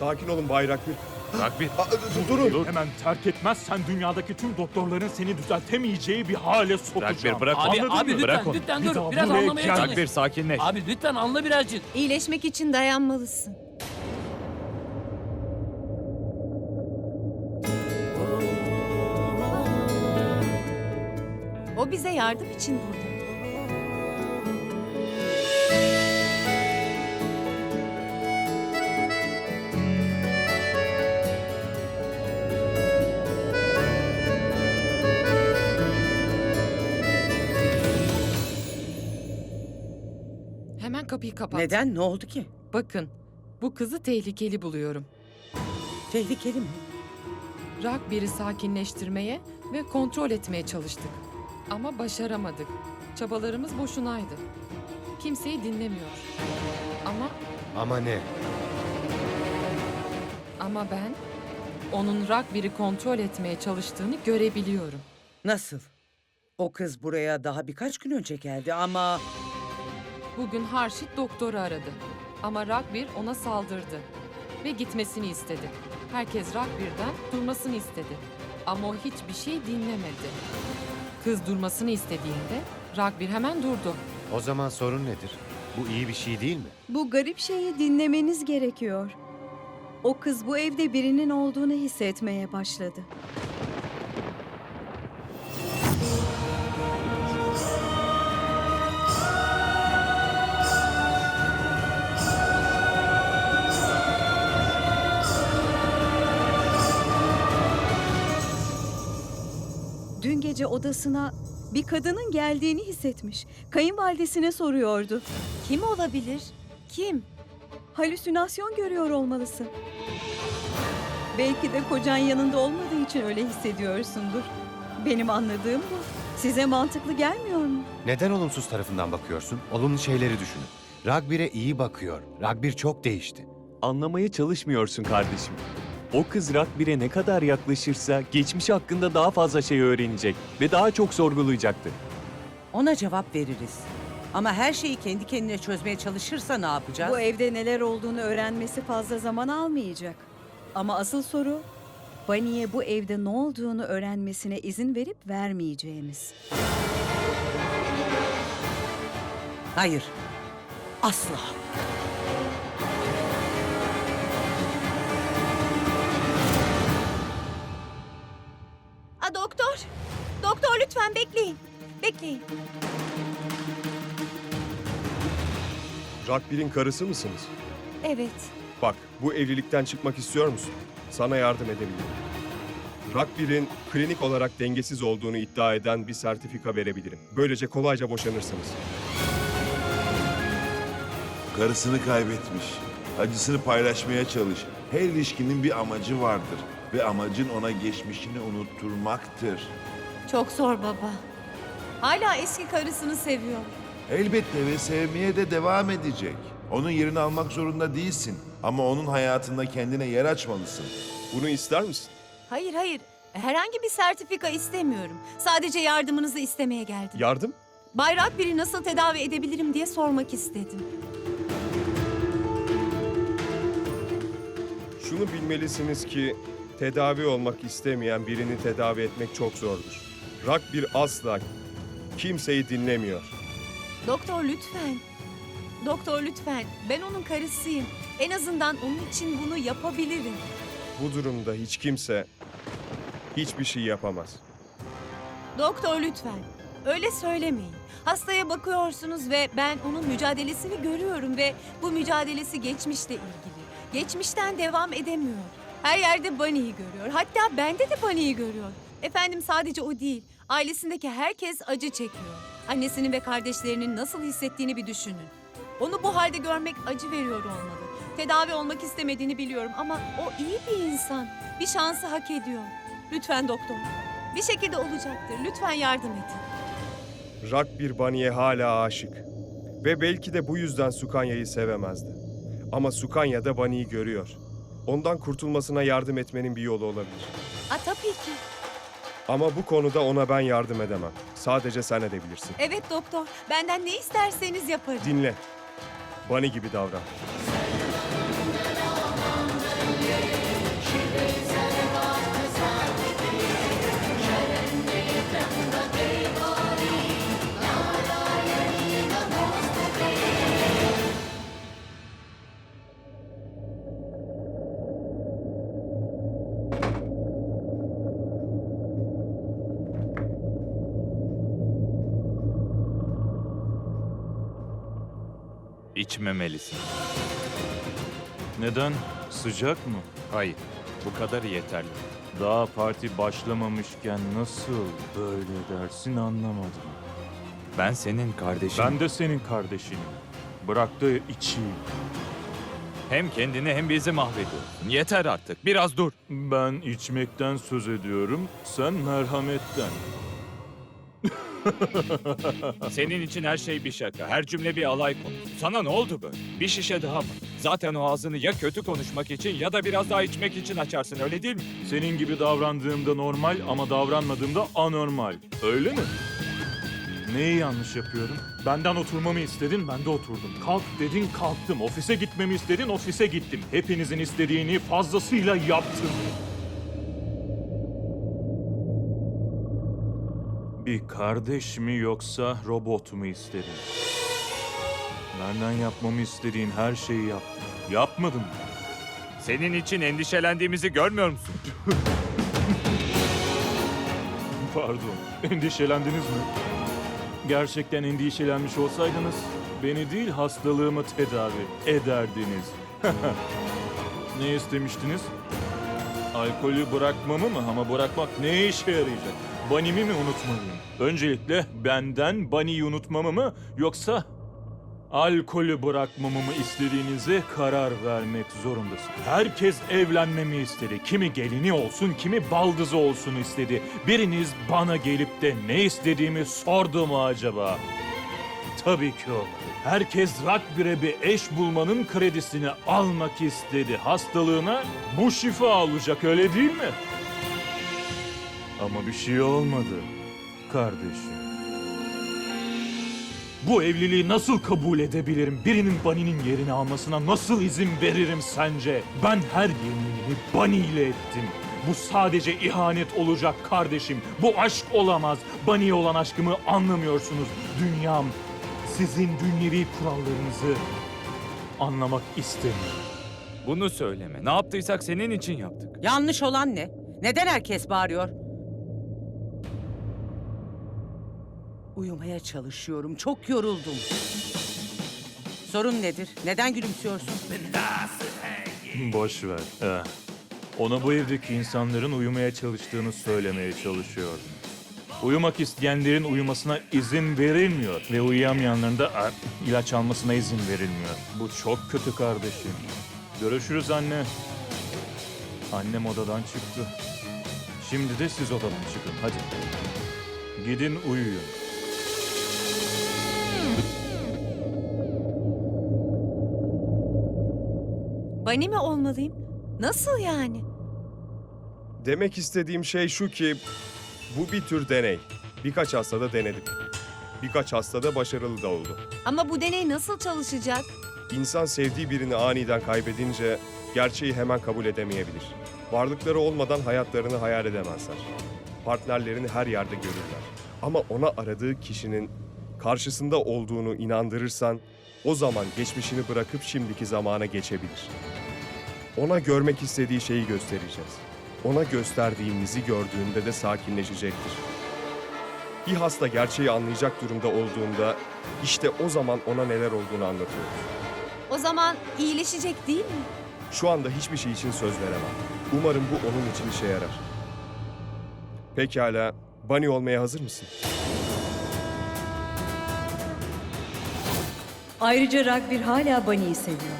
Sakin olun Bay Rakbir. Rakbir. Durun. Dur. Hemen terk etmezsen dünyadaki tüm doktorların seni düzeltemeyeceği bir hale sokacağım. Rakbir bırak Abi, onu. abi lütfen, Bırak onu. lütfen Bir dur. daha Biraz buraya anlamaya gel. çalış. Rakbir sakinleş. Abi lütfen anla birazcık. İyileşmek için dayanmalısın. O bize yardım için burada. Kapıyı kapat. Neden? Ne oldu ki? Bakın, bu kızı tehlikeli buluyorum. Tehlikeli mi? Ragbir'i sakinleştirmeye ve kontrol etmeye çalıştık. Ama başaramadık. Çabalarımız boşunaydı. Kimseyi dinlemiyor. Ama Ama ne? ama ben onun Ragbir'i kontrol etmeye çalıştığını görebiliyorum. Nasıl? O kız buraya daha birkaç gün önce geldi ama... Bugün Harşit doktoru aradı. Ama Ragbir ona saldırdı ve gitmesini istedi. Herkes Ragbir'den durmasını istedi. Ama o hiçbir şey dinlemedi. Kız durmasını istediğinde Ragbir hemen durdu. O zaman sorun nedir? Bu iyi bir şey değil mi? Bu garip şeyi dinlemeniz gerekiyor. O kız bu evde birinin olduğunu hissetmeye başladı. Gece odasına bir kadının geldiğini hissetmiş. Kayınvalidesine soruyordu. Kim olabilir? Kim? Halüsinasyon görüyor olmalısın. Belki de kocan yanında olmadığı için öyle hissediyorsundur. Benim anladığım bu. Size mantıklı gelmiyor mu? Neden olumsuz tarafından bakıyorsun? Olumlu şeyleri düşünün. Ragbir'e iyi bakıyor. Ragbir çok değişti. Anlamaya çalışmıyorsun kardeşim. O kız Rakbir'e ne kadar yaklaşırsa geçmiş hakkında daha fazla şey öğrenecek ve daha çok sorgulayacaktır. Ona cevap veririz. Ama her şeyi kendi kendine çözmeye çalışırsa ne yapacağız? Bu evde neler olduğunu öğrenmesi fazla zaman almayacak. Ama asıl soru Bunny'e bu evde ne olduğunu öğrenmesine izin verip vermeyeceğimiz. Hayır. Asla. Lütfen bekleyin. Bekleyin. Rakbir'in karısı mısınız? Evet. Bak, bu evlilikten çıkmak istiyor musun? Sana yardım edebilirim. Rakbir'in klinik olarak dengesiz olduğunu iddia eden bir sertifika verebilirim. Böylece kolayca boşanırsınız. Karısını kaybetmiş. Acısını paylaşmaya çalış. Her ilişkinin bir amacı vardır. Ve amacın ona geçmişini unutturmaktır. Çok zor baba. Hala eski karısını seviyor. Elbette ve sevmeye de devam edecek. Onun yerini almak zorunda değilsin. Ama onun hayatında kendine yer açmalısın. Bunu ister misin? Hayır hayır. Herhangi bir sertifika istemiyorum. Sadece yardımınızı istemeye geldim. Yardım? Bayrak biri nasıl tedavi edebilirim diye sormak istedim. Şunu bilmelisiniz ki tedavi olmak istemeyen birini tedavi etmek çok zordur. Rakbir asla kimseyi dinlemiyor. Doktor lütfen. Doktor lütfen. Ben onun karısıyım. En azından onun için bunu yapabilirim. Bu durumda hiç kimse hiçbir şey yapamaz. Doktor lütfen. Öyle söylemeyin. Hastaya bakıyorsunuz ve ben onun mücadelesini görüyorum ve bu mücadelesi geçmişle ilgili. Geçmişten devam edemiyor. Her yerde Bunny'yi görüyor. Hatta bende de Bunny'yi görüyor. Efendim sadece o değil. Ailesindeki herkes acı çekiyor. Annesinin ve kardeşlerinin nasıl hissettiğini bir düşünün. Onu bu halde görmek acı veriyor olmalı. Tedavi olmak istemediğini biliyorum ama o iyi bir insan. Bir şansı hak ediyor. Lütfen doktor. Bir şekilde olacaktır. Lütfen yardım edin. Rakbir Bani'ye hala aşık. Ve belki de bu yüzden Sukanya'yı sevemezdi. Ama Sukanya da Bani'yi görüyor. Ondan kurtulmasına yardım etmenin bir yolu olabilir. Ama bu konuda ona ben yardım edemem. Sadece sen edebilirsin. Evet doktor. Benden ne isterseniz yaparım. Dinle. Bani gibi davran. İçmemelisin. Neden? Sıcak mı? Hayır, bu kadar yeterli. Daha parti başlamamışken nasıl böyle dersin anlamadım. Ben senin kardeşin. Ben de senin kardeşinim. Bırak da içeyim. Hem kendini hem bizi mahvediyorsun. Yeter artık, biraz dur. Ben içmekten söz ediyorum, sen merhametten. Senin için her şey bir şaka, her cümle bir alay konusu. Sana ne oldu böyle? Bir şişe daha mı? Zaten o ağzını ya kötü konuşmak için ya da biraz daha içmek için açarsın, öyle değil mi? Senin gibi davrandığımda normal ama davranmadığımda anormal. Öyle mi? Neyi yanlış yapıyorum? Benden oturmamı istedin, ben de oturdum. Kalk dedin, kalktım. Ofise gitmemi istedin, ofise gittim. Hepinizin istediğini fazlasıyla yaptım. Bir kardeş mi yoksa robot mu istedin? Benden yapmamı istediğin her şeyi yaptım. Yapmadım mı? Senin için endişelendiğimizi görmüyor musun? Pardon, endişelendiniz mi? Gerçekten endişelenmiş olsaydınız beni değil hastalığımı tedavi ederdiniz. ne istemiştiniz? Alkolü bırakmamı mı? Ama bırakmak ne işe yarayacak? Banimi mi unutmalıyım? Öncelikle benden Bani'yi unutmamı mı yoksa alkolü bırakmamı mı istediğinize karar vermek zorundasın. Herkes evlenmemi istedi. Kimi gelini olsun, kimi baldızı olsun istedi. Biriniz bana gelip de ne istediğimi sordu mu acaba? Tabii ki o. Herkes Rakbir'e bir eş bulmanın kredisini almak istedi. Hastalığına bu şifa alacak öyle değil mi? Ama bir şey olmadı kardeşim. Bu evliliği nasıl kabul edebilirim? Birinin Bunny'nin yerini almasına nasıl izin veririm sence? Ben her yeminimi Bunny ile ettim. Bu sadece ihanet olacak kardeşim. Bu aşk olamaz. Bunny'ye olan aşkımı anlamıyorsunuz. Dünyam sizin dünyevi kurallarınızı anlamak istemiyor. Bunu söyleme. Ne yaptıysak senin için yaptık. Yanlış olan ne? Neden herkes bağırıyor? Uyumaya çalışıyorum. Çok yoruldum. Sorun nedir? Neden gülümsüyorsun? Boş ver. He. Ona bu evdeki insanların uyumaya çalıştığını söylemeye çalışıyordum. Uyumak isteyenlerin uyumasına izin verilmiyor ve uyuyamayanların da ilaç almasına izin verilmiyor. Bu çok kötü kardeşim. Görüşürüz anne. Annem odadan çıktı. Şimdi de siz odadan çıkın hadi. Gidin uyuyun. Bani mi olmalıyım? Nasıl yani? Demek istediğim şey şu ki bu bir tür deney. Birkaç hastada denedim. Birkaç hastada başarılı da oldu. Ama bu deney nasıl çalışacak? İnsan sevdiği birini aniden kaybedince gerçeği hemen kabul edemeyebilir. Varlıkları olmadan hayatlarını hayal edemezler. Partnerlerini her yerde görürler. Ama ona aradığı kişinin karşısında olduğunu inandırırsan o zaman geçmişini bırakıp şimdiki zamana geçebilir. Ona görmek istediği şeyi göstereceğiz. Ona gösterdiğimizi gördüğünde de sakinleşecektir. Bir hasta gerçeği anlayacak durumda olduğunda işte o zaman ona neler olduğunu anlatıyoruz. O zaman iyileşecek değil mi? Şu anda hiçbir şey için söz veremem. Umarım bu onun için işe yarar. Pekala, Bunny olmaya hazır mısın? Ayrıca Ragbir hala Bani'yi seviyor.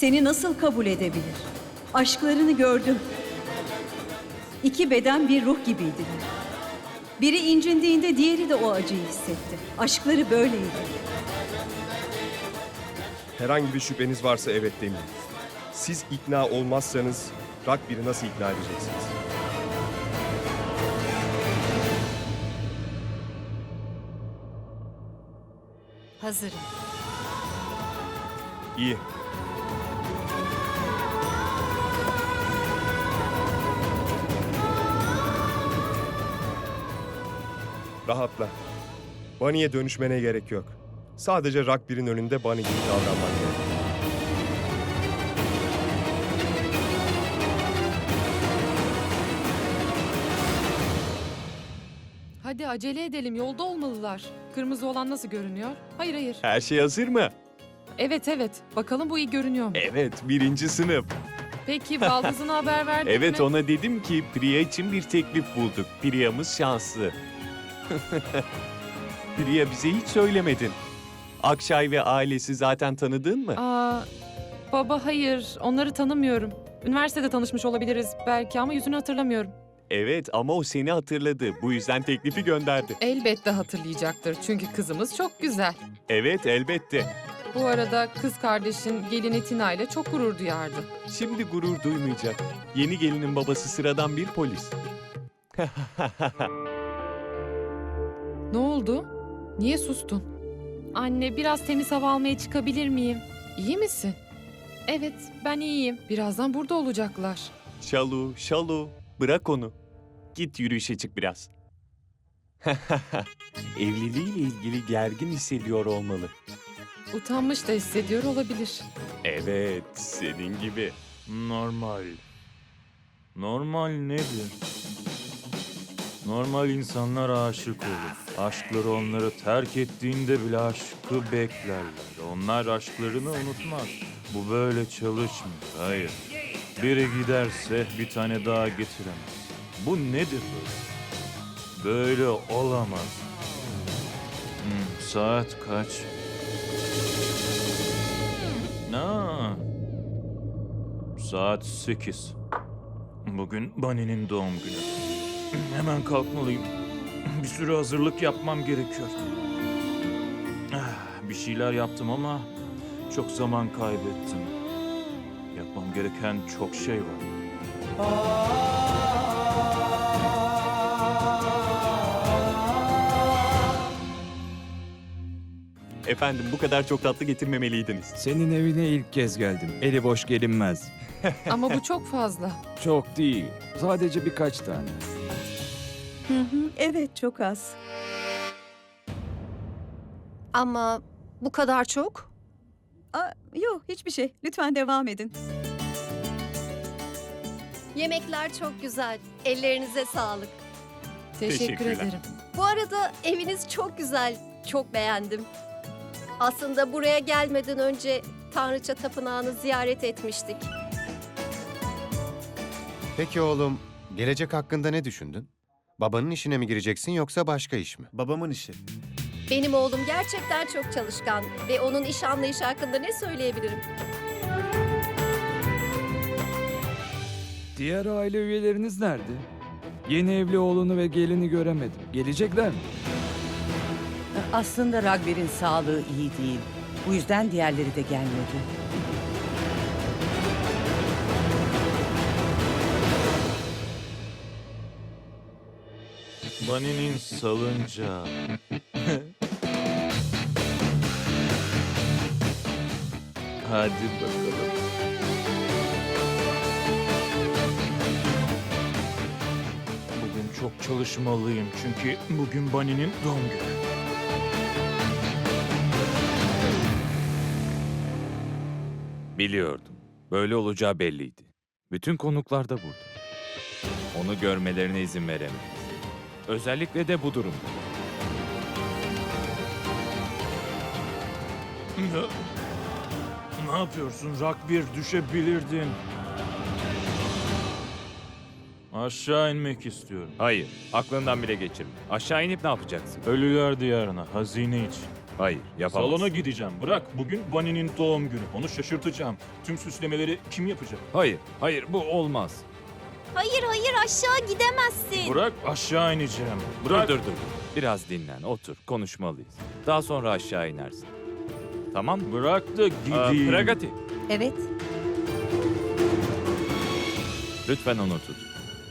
Seni nasıl kabul edebilir? Aşklarını gördüm. İki beden bir ruh gibiydiler. Biri incindiğinde diğeri de o acıyı hissetti. Aşkları böyleydi. Herhangi bir şüpheniz varsa evet demeyin. Siz ikna olmazsanız Rakbir'i nasıl ikna edeceksiniz? Hazırım. İyi. Rahatla. Bunny'e dönüşmene gerek yok. Sadece Rakbir'in önünde Bunny gibi davranman gerek. Hadi acele edelim yolda olmalılar. Kırmızı olan nasıl görünüyor? Hayır hayır. Her şey hazır mı? Evet evet. Bakalım bu iyi görünüyor mu? Evet, birinci sınıf. Peki baldızına haber verdin Evet, mi? ona dedim ki Priya için bir teklif bulduk. Priya'mız şanslı. Priya bize hiç söylemedin. Akşay ve ailesi zaten tanıdın mı? Aa, baba hayır. Onları tanımıyorum. Üniversitede tanışmış olabiliriz belki ama yüzünü hatırlamıyorum. Evet ama o seni hatırladı. Bu yüzden teklifi gönderdi. Elbette hatırlayacaktır çünkü kızımız çok güzel. Evet, elbette. Bu arada kız kardeşin gelini Tina ile çok gurur duyardı. Şimdi gurur duymayacak. Yeni gelinin babası sıradan bir polis. Ne oldu? Niye sustun? Anne biraz temiz hava almaya çıkabilir miyim? İyi misin? Evet ben iyiyim. Birazdan burada olacaklar. Şalu, şalu. Bırak onu. Git yürüyüşe çık biraz. Evliliğiyle ilgili gergin hissediyor olmalı. Utanmış da hissediyor olabilir. Evet, senin gibi. Normal. Normal nedir? Normal insanlar aşık olur. Aşkları onları terk ettiğinde bile aşkı beklerler. Onlar aşklarını unutmaz. Bu böyle çalışmıyor. Hayır. Biri giderse bir tane daha getiremez. Bu nedir böyle? Böyle olamaz. Hmm, saat kaç? Na. Saat 8. Bugün Bunny'nin doğum günü. Hemen kalkmalıyım. Bir sürü hazırlık yapmam gerekiyor. Ah, Bir şeyler yaptım ama çok zaman kaybettim. Yapmam gereken çok şey var. Efendim bu kadar çok tatlı getirmemeliydiniz. Senin evine ilk kez geldim. Eli boş gelinmez. Ama bu çok fazla. Çok değil. Sadece birkaç tane. Hı hı, evet çok az. Ama bu kadar çok? Aa, yok hiçbir şey. Lütfen devam edin. Yemekler çok güzel. Ellerinize sağlık. Teşekkür Teşekkürler. ederim. Bu arada eviniz çok güzel. Çok beğendim. Aslında buraya gelmeden önce Tanrıça Tapınağı'nı ziyaret etmiştik. Peki oğlum, gelecek hakkında ne düşündün? Babanın işine mi gireceksin yoksa başka iş mi? Babamın işi. Benim oğlum gerçekten çok çalışkan ve onun iş anlayışı hakkında ne söyleyebilirim? Diğer aile üyeleriniz nerede? Yeni evli oğlunu ve gelini göremedim. Gelecekler mi? Aslında Ragbir'in sağlığı iyi değil. Bu yüzden diğerleri de gelmedi. Bunny'nin salıncağı. Hadi bakalım. Bugün çok çalışmalıyım çünkü bugün Bunny'nin doğum günü. Biliyordum. Böyle olacağı belliydi. Bütün konuklar da burada. Onu görmelerine izin veremeyiz. Özellikle de bu durumda. Ne? Ne yapıyorsun? Rakbir düşebilirdin. Aşağı inmek istiyorum. Hayır, aklından bile geçirme. Aşağı inip ne yapacaksın? Ölüler diyarına, hazine için. Hayır, yapamazsın. Salona gideceğim. Bırak, bugün Bunny'nin doğum günü. Onu şaşırtacağım. Tüm süslemeleri kim yapacak? Hayır, hayır bu olmaz. Hayır hayır aşağı gidemezsin. Bırak, aşağı ineceğim. Dur Bırak. dur dur. Biraz dinlen, otur, konuşmalıyız. Daha sonra aşağı inersin. Tamam mı? Bırak da Aa, gideyim. Pragati, Evet. lütfen onu tut.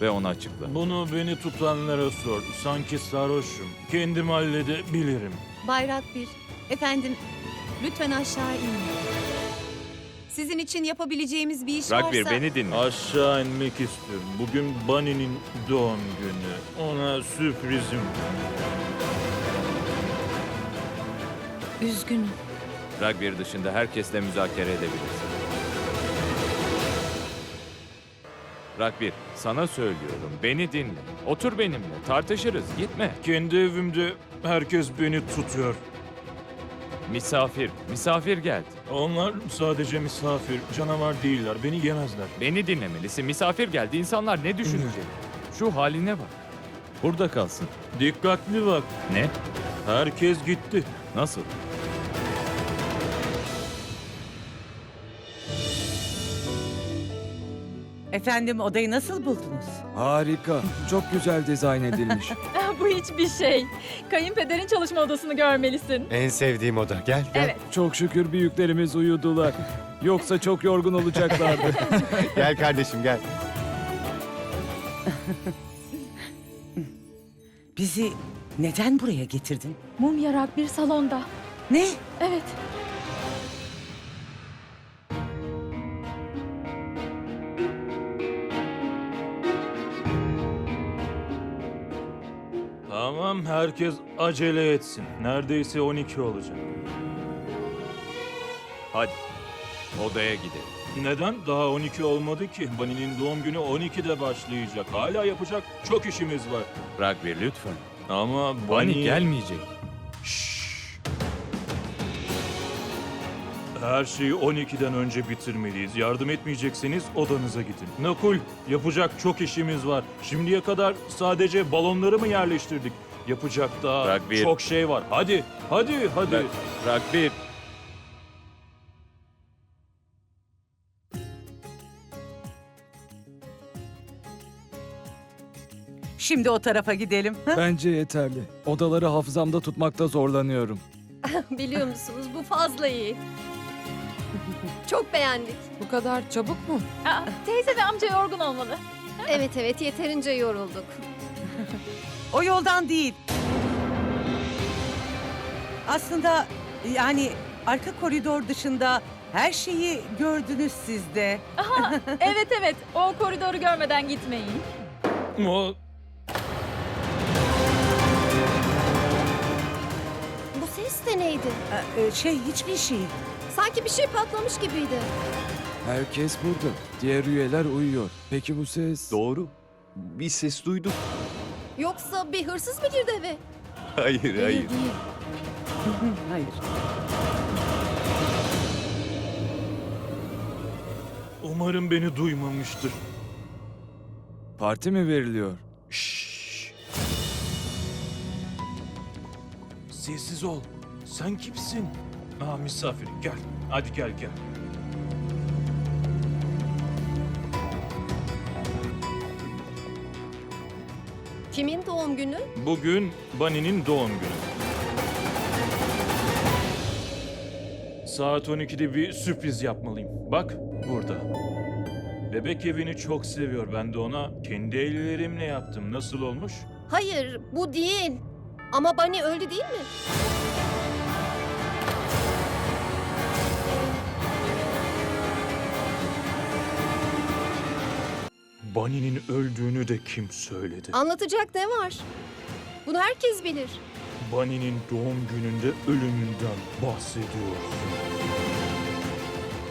Ve onu açıkla. Bunu beni tutanlara sordu. Sanki sarhoşum. Kendim halledebilirim. Bayrak bir. Efendim lütfen aşağı inin. Sizin için yapabileceğimiz bir iş Ragbir varsa... beni dinle. Aşağı inmek istiyorum. Bugün Bunny'nin doğum günü. Ona sürprizim. Üzgünüm. Ragbir dışında herkesle müzakere edebilirsin. Ragbir, sana söylüyorum. Beni dinle. Otur benimle. Tartışırız. Gitme. Kendi evimde herkes beni tutuyor. Misafir. Misafir geldi. Onlar sadece misafir, canavar değiller. Beni yemezler. Beni dinlemelisin. Misafir geldi. İnsanlar ne düşünecek? Şu haline bak. Burada kalsın. Dikkatli bak. Ne? Herkes gitti. Nasıl? Efendim odayı nasıl buldunuz? Harika. Çok güzel dizayn edilmiş. Bu hiçbir şey. Kayınpederin çalışma odasını görmelisin. En sevdiğim oda. Gel gel. Evet. Çok şükür büyüklerimiz uyudular. Yoksa çok yorgun olacaklardı. Gel kardeşim gel. Bizi neden buraya getirdin? Mum yarak bir salonda. Ne? Evet. Tamam herkes acele etsin. Neredeyse 12 olacak. Hadi. Odaya gidelim. Neden? Daha 12 olmadı ki. Bunny'nin doğum günü 12'de başlayacak. Hala yapacak çok işimiz var. Ragbir lütfen. Ama Bunny Bunny... gelmeyecek. Şşş. Her şeyi 12'den önce bitirmeliyiz. Yardım etmeyecekseniz odanıza gidin. Nakul, yapacak çok işimiz var. Şimdiye kadar sadece balonları mı yerleştirdik? Yapacak daha Ragbir. çok şey var. Hadi, hadi, hadi. Ragbir. Şimdi o tarafa gidelim. Bence yeterli. Odaları hafızamda tutmakta zorlanıyorum. Biliyor musunuz bu fazla iyi. Çok beğendik. Bu kadar çabuk mu? Aa, teyze ve amca yorgun olmalı. Evet evet yeterince yorulduk. O yoldan değil. Aslında yani arka koridor dışında her şeyi gördünüz siz de. Aha, evet evet. O koridoru görmeden gitmeyin. O Bu ses de neydi? Ee, Şey hiçbir şey. Sanki bir şey patlamış gibiydi. Herkes burada. Diğer üyeler uyuyor. Peki bu ses? Doğru. Bir ses duyduk. Yoksa bir hırsız mı girdi eve? Hayır Değil, hayır. değil. Hayır. umarım beni duymamıştır. Parti mi veriliyor? Şşş. Sessiz ol. Sen kimsin? Aa misafir gel. Hadi gel gel. Kimin doğum günü? Bugün Bunny'nin doğum günü. Saat 12'de bir sürpriz yapmalıyım. Bak burada. Bebek evini çok seviyor. Ben de ona kendi ellerimle yaptım. Nasıl olmuş? Hayır bu değil. Ama Bunny öldü değil mi? Bunny'nin öldüğünü de kim söyledi? Anlatacak ne var? Bunu herkes bilir. Bunny'nin doğum gününde ölümünden bahsediyorsun.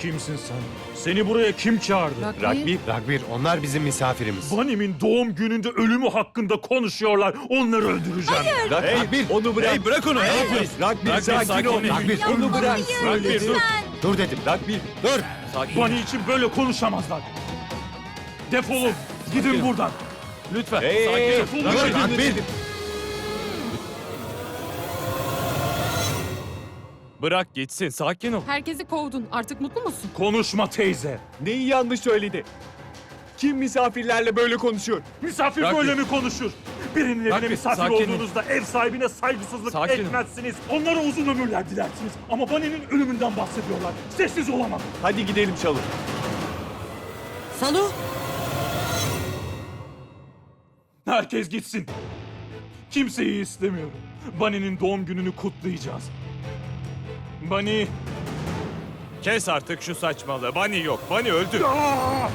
Kimsin sen? Seni buraya kim çağırdı? Ragbir. Ragbir. Ragbir onlar bizim misafirimiz. Bunny'min doğum gününde ölümü hakkında konuşuyorlar. Onları öldüreceğim. Ragbir. onu bırak. Hey bırak onu. Ragbir, Ragbir, Ragbir, sakin, ol. Ragbir, onu bırak. Ragbir dur. Dur dedim. Ragbir, dur. Sakin. Bunny için böyle konuşamazlar. Defolun. Gidin buradan. Lütfen. Hey, sakin hey, ol. Bırak gitsin. Sakin ol. Herkesi kovdun. Artık mutlu musun? Konuşma teyze. Neyi yanlış söyledi? Kim misafirlerle böyle konuşuyor? Misafir Ragbir. böyle mi konuşur? Birinin evine misafir sakin ol. olduğunuzda ev sahibine saygısızlık Sakin ol. etmezsiniz. Onlara uzun ömürler dilersiniz. Ama Bunny'nin ölümünden bahsediyorlar. Sessiz olamam. Hadi gidelim çalın. Salu Herkes gitsin. Kimseyi istemiyorum. Bunny'nin doğum gününü kutlayacağız. Bunny... Kes artık şu saçmalığı. Bunny yok. Bunny öldü. Aa!